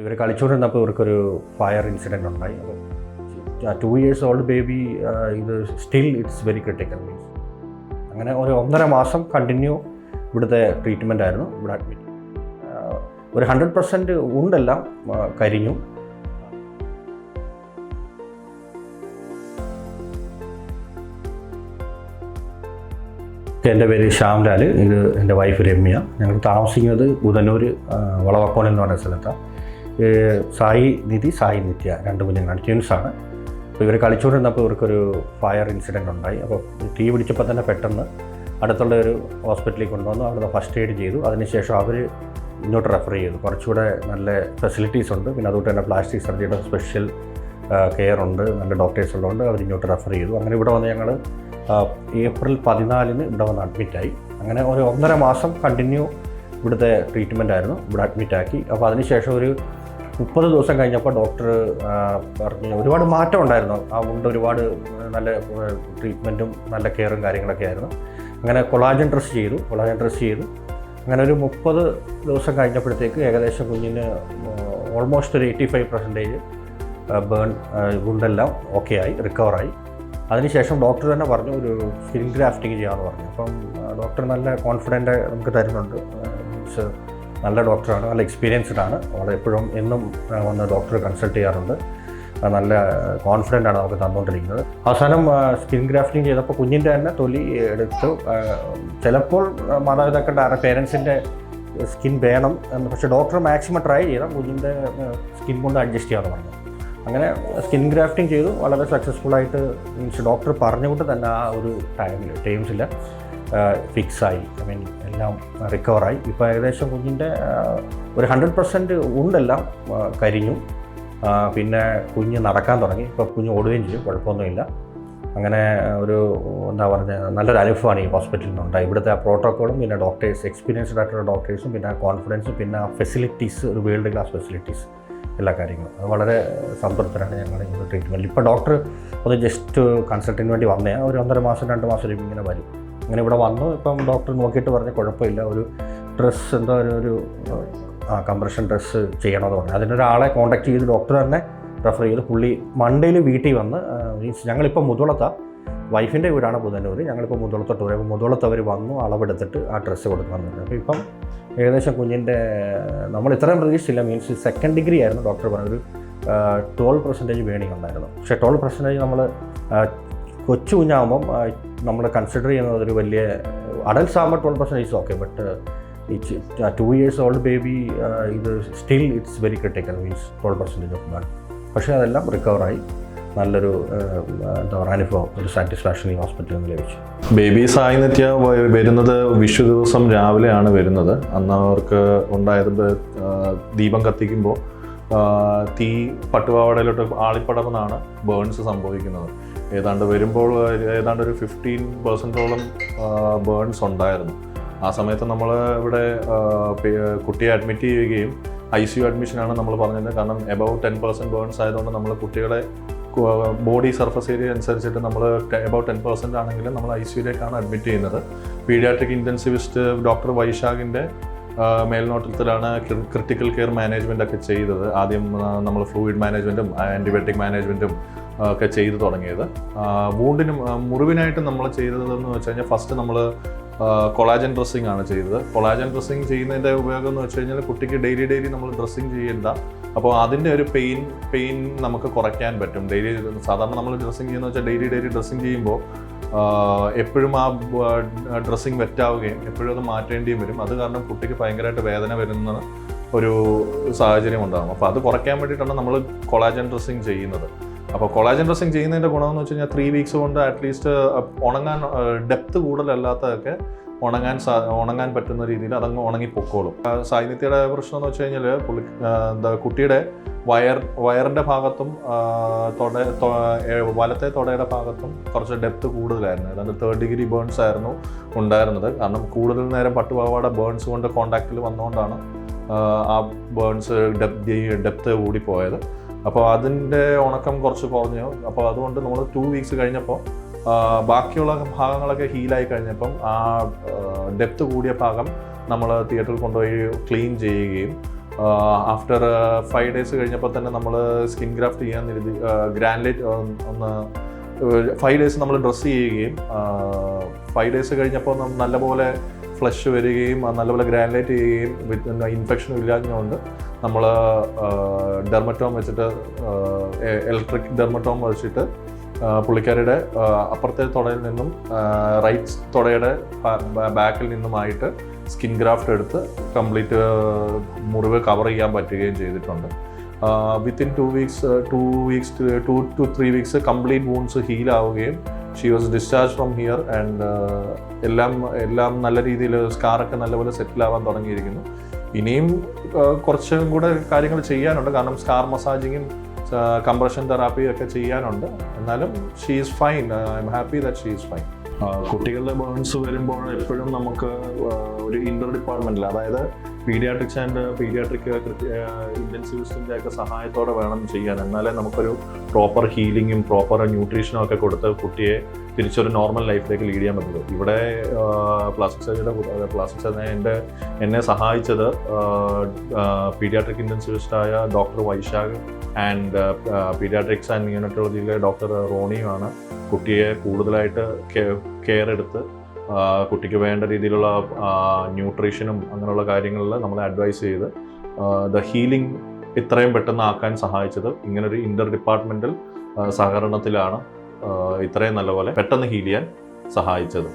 ഇവർ കളിച്ചുകൊണ്ടിരുന്നപ്പോൾ ഇവർക്കൊരു fire incident ഉണ്ടായി. അപ്പോൾ ടു ഇയേഴ്സ് ഓൾഡ് ബേബി ഇത് still it's very critical means അങ്ങനെ ഒരു ഒന്നര മാസം കണ്ടിന്യൂ ഇവിടുത്തെ ട്രീറ്റ്മെന്റ് ആയിരുന്നു ഇവിടെ അഡ്മിറ്റ് ഒരു ഹൺഡ്രഡ് പെർസെന്റ് ഉണ്ടെല്ലാം കരിഞ്ഞു. എന്റെ പേര് ശ്യാംലാൽ ഇത് എന്റെ വൈഫ് രമ്യ. ഞങ്ങൾ താമസിക്കുന്നത് ബുധനൂർ വളവക്കോൺ എന്ന് പറയുന്ന സ്ഥലത്താണ് സായി നിധി സായി നിത്യ രണ്ട് കുഞ്ഞുങ്ങളാണ് ട്വിൻസാണ് അപ്പോൾ ഇവർ കളിച്ചുകൊണ്ടിരുന്നപ്പോൾ ഇവർക്കൊരു ഫയർ ഇൻസിഡന്റ് ഉണ്ടായി. അപ്പോൾ തീ പിടിച്ചപ്പോൾ തന്നെ പെട്ടെന്ന് അടുത്തുള്ള ഒരു ഹോസ്പിറ്റലിൽ കൊണ്ടുവന്നു. അവിടെ ഫസ്റ്റ് എയ്ഡ് ചെയ്തു. അതിനുശേഷം അവർ ഇങ്ങോട്ട് റെഫർ ചെയ്തു. കുറച്ചുകൂടെ നല്ല ഫെസിലിറ്റീസ് ഉണ്ട്. പിന്നെ അതുകൊണ്ട് തന്നെ പ്ലാസ്റ്റിക് സർജറിയുടെ സ്പെഷ്യൽ കെയർ ഉണ്ട്. നല്ല ഡോക്ടേഴ്സ് ഉള്ളതുകൊണ്ട് അവർ ഇങ്ങോട്ട് റെഫർ ചെയ്തു. അങ്ങനെ ഇവിടെ വന്ന് ഞങ്ങൾ ഏപ്രിൽ പതിനാലിന് ഇവിടെ വന്ന് അഡ്മിറ്റായി അങ്ങനെ ഒരു ഒന്നര മാസം കണ്ടിന്യൂ ഇവിടുത്തെ ട്രീറ്റ്മെന്റ് ആയിരുന്നു. ഇവിടെ അഡ്മിറ്റാക്കി അപ്പോൾ അതിനുശേഷം ഒരു മുപ്പത് ദിവസം കഴിഞ്ഞപ്പോൾ ഡോക്ടർ പറഞ്ഞു ഒരുപാട് മാറ്റം ഉണ്ടായിരുന്നു. ആ ഉണ്ട് ഒരുപാട് നല്ല ട്രീറ്റ്മെന്റും നല്ല കെയറും കാര്യങ്ങളൊക്കെ ആയിരുന്നു. അങ്ങനെ കൊളാജൻ ഡ്രസ് ചെയ്തു കൊളാജൻ ഡ്രസ് ചെയ്തു. അങ്ങനെ ഒരു മുപ്പത് ദിവസം കഴിഞ്ഞപ്പോഴത്തേക്ക് ഏകദേശം കുഞ്ഞിന് ഓൾമോസ്റ്റ് ഒരു എയ്റ്റി ഫൈവ് പെർസെന്റേജ് ബേൺ ഗുണ്ടെല്ലാം ഓക്കെ ആയി റിക്കവറായി അതിനുശേഷം ഡോക്ടർ തന്നെ പറഞ്ഞു ഒരു സ്കിൻ ഗ്രാഫ്റ്റിംഗ് ചെയ്യാമെന്ന് പറഞ്ഞു. അപ്പം ഡോക്ടർ നല്ല കോൺഫിഡന്റ് നമുക്ക് തരുന്നുണ്ട്. മീൻസ് നല്ല ഡോക്ടറാണ് നല്ല എക്സ്പീരിയൻസ്ഡ് ആണ് അവൾ എപ്പോഴും എന്നും വന്ന് ഡോക്ടറെ കൺസൾട്ട് ചെയ്യാറുണ്ട്. നല്ല കോൺഫിഡന്റ് ആണ് നമുക്ക് തന്നുകൊണ്ടിരിക്കുന്നത് അവസാനം സ്കിൻ ഗ്രാഫ്റ്റിംഗ് ചെയ്തപ്പോൾ കുഞ്ഞിന്റെ തന്നെ തൊലി എടുത്തു. ചിലപ്പോൾ മാതാപിതാക്കളുടെ പേരൻസിന്റെ സ്കിൻ വേണം എന്ന് പക്ഷേ ഡോക്ടർ മാക്സിമം ട്രൈ ചെയ്താൽ കുഞ്ഞിന്റെ സ്കിൻ കൊണ്ട് അഡ്ജസ്റ്റ് ചെയ്യാമെന്ന് പറഞ്ഞു. അങ്ങനെ സ്കിൻ ഗ്രാഫ്റ്റിംഗ് ചെയ്തു. വളരെ സക്സസ്ഫുള്ളായിട്ട് മീൻസ് ഡോക്ടർ പറഞ്ഞുകൊണ്ട് തന്നെ ആ ഒരു ടൈമിൽ ടൈംസിൽ ഫിക്സായി ഐ മീൻ എല്ലാം റിക്കവറായി ഇപ്പോൾ ഏകദേശം കുഞ്ഞിന്റെ ഒരു ഹൺഡ്രഡ് പെർസെന്റ് ഉണ്ടെല്ലാം കരിഞ്ഞു. പിന്നെ കുഞ്ഞ് നടക്കാൻ തുടങ്ങി. ഇപ്പോൾ കുഞ്ഞ് ഓടുകയും ചെയ്യും കുഴപ്പമൊന്നുമില്ല. അങ്ങനെ ഒരു എന്താ പറയുക നല്ലൊരു അനുഭവമാണ് ഈ ഹോസ്പിറ്റലിൽ നിന്നുണ്ടായി ഇവിടുത്തെ ആ പ്രോട്ടോക്കോളും പിന്നെ ഡോക്ടേഴ്സ് എക്സ്പീരിയൻസ്ഡ് ആയിട്ടുള്ള ഡോക്ടേഴ്സും പിന്നെ ആ കോൺഫിഡൻസും പിന്നെ ആ ഫെസിലിറ്റീസ് ഒരു വേൾഡ് ക്ലാസ് ഫെസിലിറ്റീസ് എല്ലാ കാര്യങ്ങളും. അത് വളരെ സംതൃപ്തരാണ് ഞങ്ങൾ ഈ ട്രീറ്റ്മെന്റ് ഇപ്പോൾ ഡോക്ടർ ഒന്ന് ജസ്റ്റ് കൺസൾട്ടിന് വേണ്ടി വന്നേ. ഒരു ഒന്നര മാസം രണ്ട് മാസം ഇങ്ങനെ വരും. അങ്ങനെ ഇവിടെ വന്നു. ഇപ്പം ഡോക്ടർ നോക്കിയിട്ട് പറഞ്ഞ് കുഴപ്പമില്ല. ഒരു ഡ്രസ്സ് എന്തോ ഒരു ആ കംപ്രഷൻ ഡ്രസ്സ് ചെയ്യണമെന്ന് പറഞ്ഞു. അതിനൊരാളെ കോൺടാക്ട് ചെയ്ത് ഡോക്ടർ തന്നെ റെഫർ ചെയ്ത്. പുള്ളി മൺഡേയിൽ വീട്ടിൽ വന്ന് മീൻസ് ഞങ്ങളിപ്പോൾ മുതുളത്ത. വൈഫിന്റെ വീടാണ് പുതന്നൂർ ഞങ്ങളിപ്പോൾ മുതുളത്തോട്ട് വരും. അപ്പോൾ വന്നു അളവെടുത്തിട്ട് ആ ഡ്രസ്സ് കൊടുക്കാൻ പറഞ്ഞു. അപ്പോൾ ഇപ്പം ഏകദേശം കുഞ്ഞിന്റെ നമ്മൾ ഇത്രയും പ്രതീക്ഷിച്ചില്ല. മീൻസ് സെക്കൻഡ് ഡിഗ്രി ആയിരുന്നു ഡോക്ടർ പറഞ്ഞൊരു ട്വൽവ് പെർസെന്റേജ് വേണിംഗ് ഉണ്ടായിരുന്നു. പക്ഷേ ട്വൽവ് പെർസെന്റേജ് നമ്മൾ കൊച്ചു കുഞ്ഞാകുമ്പം നമ്മൾ കൺസിഡർ ചെയ്യുന്നത് ഒരു വലിയ അഡൽസ് ആകുമ്പോൾ twelve percent is okay but it's two years old baby ഇത് still it's very critical means twelve percentage of blood പക്ഷേ അതെല്ലാം റിക്കവറായി നല്ലൊരു ആ, എന്താ പറയുക അനുഭവം ഒരു സാറ്റിസ്ഫാക്ഷൻ ഈ ഹോസ്പിറ്റലിൽ നിന്ന് ലഭിച്ചു. ബേബി സായി വരുന്നത് വിഷു ദിവസം രാവിലെയാണ് വരുന്നത്. അന്ന് അവർക്ക് ഉണ്ടായത് ദീപം കത്തിക്കുമ്പോൾ തീ പട്ടുപാവടയിലോട്ട് ആളിപ്പടമെന്നാണ് ബേൺസ് സംഭവിക്കുന്നത്. ഏതാണ്ട് വരുമ്പോൾ ഏതാണ്ട് ഒരു ഫിഫ്റ്റീൻ പെർസെന്റോളം ബേൺസ് ഉണ്ടായിരുന്നു. ആ സമയത്ത് നമ്മൾ ഇവിടെ കുട്ടിയെ അഡ്മിറ്റ് ചെയ്യുകയും ഐ സി യു അഡ്മിഷനാണ് നമ്മൾ പറഞ്ഞത്. കാരണം എബവ് ടെൻ പെർസെന്റ് ബേൺസ് ആയതുകൊണ്ട് നമ്മൾ കുട്ടികളെ ബോഡി സർഫസ് ഏരിയ അനുസരിച്ചിട്ട് നമ്മൾ എബൌട്ട് ടെൻ പെർസെന്റ് ആണെങ്കിലും നമ്മൾ ഐ സിയിലേക്കാണ് അഡ്മിറ്റ് ചെയ്യുന്നത്. പീഡിയാട്രിക് ഇന്റൻസിവിസ്റ്റ് ഡോക്ടർ വൈശാഖിന്റെ മേൽനോട്ടത്തിലാണ് ക്രിട്ടിക്കൽ കെയർ മാനേജ്മെന്റ് ഒക്കെ ചെയ്തത്. ആദ്യം നമ്മൾ ഫ്ലൂയിഡ് മാനേജ്മെന്റും ആന്റിബയോട്ടിക് മാനേജ്മെന്റും ഒക്കെ ചെയ്തു തുടങ്ങിയത്. വൂണ്ടിന് മുറിവിനായിട്ട് നമ്മൾ ചെയ്തതെന്ന് വെച്ച് കഴിഞ്ഞാൽ ഫസ്റ്റ് നമ്മൾ കൊളാജൻ ഡ്രസ്സിംഗ് ആണ് ചെയ്തത്. കൊളാജൻ ഡ്രസ്സിംഗ് ചെയ്യുന്നതിന്റെ ഉപയോഗം എന്ന് വെച്ച് കഴിഞ്ഞാൽ കുട്ടിക്ക് ഡെയിലി ഡെയിലി നമ്മൾ ഡ്രസ്സിങ് ചെയ്യേണ്ട. അപ്പോൾ അതിന്റെ ഒരു പെയിൻ പെയിൻ നമുക്ക് കുറയ്ക്കാൻ പറ്റും. ഡെയിലി സാധാരണ നമ്മൾ ഡ്രസ്സിങ് ചെയ്യുന്ന വെച്ചാൽ ഡെയിലി ഡെയിലി ഡ്രസ്സിങ് ചെയ്യുമ്പോൾ എപ്പോഴും ആ ഡ്രസ്സിങ് വെറ്റാവുകയും എപ്പോഴും അത് മാറ്റേണ്ടിയും വരും. അത് കാരണം കുട്ടിക്ക് ഭയങ്കരമായിട്ട് വേദന വരുന്ന ഒരു സാഹചര്യം ഉണ്ടാകും. അപ്പോൾ അത് കുറയ്ക്കാൻ വേണ്ടിയിട്ടാണ് നമ്മൾ കൊളാജൻ ഡ്രസ്സിങ് ചെയ്യുന്നത്. അപ്പോൾ കൊളാജൻ ഡ്രസ്സിങ് ചെയ്യുന്നതിന്റെ ഗുണമെന്ന് വെച്ച് കഴിഞ്ഞാൽ ത്രീ വീക്സ് കൊണ്ട് അറ്റ്ലീസ്റ്റ് ഉണങ്ങാൻ ഡെപ്ത് കൂടുതലല്ലാത്തതൊക്കെ ഉണങ്ങാൻ സാ ഉണങ്ങാൻ പറ്റുന്ന രീതിയിൽ അതങ്ങ് ഉണങ്ങി പൊക്കോളും ആ, സാന്നിധ്യയുടെ പ്രശ്നം എന്ന് വെച്ച് കഴിഞ്ഞാൽ പുള്ളി എന്താ കുട്ടിയുടെ വയർ വയറിന്റെ ഭാഗത്തും തൊട വലത്തെ തൊടയുടെ ഭാഗത്തും കുറച്ച് ഡെപ്ത് കൂടുതലായിരുന്നു. അതായത് തേർഡ് ഡിഗ്രി ബേൺസ് ആയിരുന്നു ഉണ്ടായിരുന്നത്. കാരണം കൂടുതൽ നേരം പട്ടുപാവാട ബേൺസ് കൊണ്ട് കോണ്ടാക്റ്റിൽ വന്നുകൊണ്ടാണ് ആ, ആ ബേൺസ് ഡെപ്ത് ഡെപ്ത് കൂടിപ്പോയത്. അപ്പോൾ അതിന്റെ ഉണക്കം കുറച്ച് കുറഞ്ഞു. അപ്പോൾ അതുകൊണ്ട് നമ്മൾ ടു വീക്സ് കഴിഞ്ഞപ്പോൾ ബാക്കിയുള്ള ഭാഗങ്ങളൊക്കെ ഹീലായി കഴിഞ്ഞപ്പം ആ ഡെപ്ത് കൂടിയ ഭാഗം നമ്മൾ തിയേറ്ററിൽ കൊണ്ടുപോയി ക്ലീൻ ചെയ്യുകയും ആഫ്റ്റർ ഫൈവ് ഡേയ്സ് കഴിഞ്ഞപ്പോൾ തന്നെ നമ്മൾ സ്കിൻ ഗ്രാഫ്റ്റ് ചെയ്യാൻ എഴുതി ഗ്രാൻഡേറ്റ് ഒന്ന് ഫൈവ് ഡേയ്സ് നമ്മൾ ഡ്രസ്സ് ചെയ്യുകയും ഫൈവ് ഡേയ്സ് കഴിഞ്ഞപ്പോൾ നല്ലപോലെ ഫ്ലഷ് വരികയും നല്ലപോലെ ഗ്രാൻഡേറ്റ് ചെയ്യുകയും ഇൻഫെക്ഷൻ ഇല്ലാഞ്ഞുകൊണ്ട് നമ്മൾ ഡെർമറ്റോം വെച്ചിട്ട് ഇലക്ട്രിക് ഡെർമറ്റോം വെച്ചിട്ട് പുള്ളിക്കാരിയുടെ അപ്പുറത്തെ തുടയിൽ നിന്നും റൈറ്റ് തുടയുടെ ബാക്കിൽ നിന്നുമായിട്ട് സ്കിൻ ഗ്രാഫ്റ്റ് എടുത്ത് കംപ്ലീറ്റ് മുറിവ് കവർ ചെയ്യാൻ പറ്റുകയും ചെയ്തിട്ടുണ്ട്. Within two weeks two weeks two two three weeks complete wounds heal ആവുകയും she was discharge from here and എല്ലാം എല്ലാം നല്ല രീതിയിൽ സ്കാറൊക്കെ നല്ലപോലെ സെറ്റിൽ ആവാൻ തുടങ്ങിയിരിക്കുന്നു. ഇനിയും കുറച്ചും കൂടെ കാര്യങ്ങൾ ചെയ്യാനുണ്ട്. കാരണം സ്കാർ മസാജിങ്ങും കംപ്രഷൻ തെറാപ്പിയും ഒക്കെ ചെയ്യാനുണ്ട്. എന്നാലും she is fine I am happy that she is fine കുട്ടികളുടെ ബേൺസ് വരുമ്പോൾ എപ്പോഴും നമുക്ക് ഒരു ഇന്റർ ഡിപ്പാർട്ട്മെന്റിൽ അതായത് പീഡിയാട്രിക്സ് ആൻഡ് പീഡിയാട്രിക് ഇന്റൻസിവിസ്റ്റിന്റെ ഒക്കെ സഹായത്തോടെ വേണം ചെയ്യാൻ. എന്നാലേ നമുക്കൊരു പ്രോപ്പർ ഹീലിങ്ങും പ്രോപ്പർ ന്യൂട്രീഷനും ഒക്കെ കൊടുത്ത് കുട്ടിയെ തിരിച്ചൊരു നോർമൽ ലൈഫിലേക്ക് ലീഡ് ചെയ്യാൻ പറ്റുള്ളൂ. ഇവിടെ പ്ലാസ്റ്റിക് സർജറിയുടെ പ്ലാസ്റ്റിക് സർജറി എന്റെ എന്നെ സഹായിച്ചത് paediatric ഇന്റൻസിവിസ്റ്റായ doctor Vaishakh and paediatrics and ന്യൂനറ്റോളജിയിലെ doctor റോണിയുമാണ്. കുട്ടിയെ കൂടുതലായിട്ട് കെയർ എടുത്ത് കുട്ടിക്ക് വേണ്ട രീതിയിലുള്ള ന്യൂട്രീഷനും അങ്ങനെയുള്ള കാര്യങ്ങളിൽ നമ്മളെ അഡ്വൈസ് ചെയ്ത് ദ ഹീലിംഗ് ഇത്രയും പെട്ടെന്ന് ആക്കാൻ സഹായിച്ചത് ഇങ്ങനൊരു ഇന്റർ ഡിപ്പാർട്ട്മെന്റൽ സഹകരണത്തിലാണ് ഇത്രയും നല്ലപോലെ പെട്ടെന്ന് ഹീൽ ചെയ്യാൻ സഹായിച്ചത്.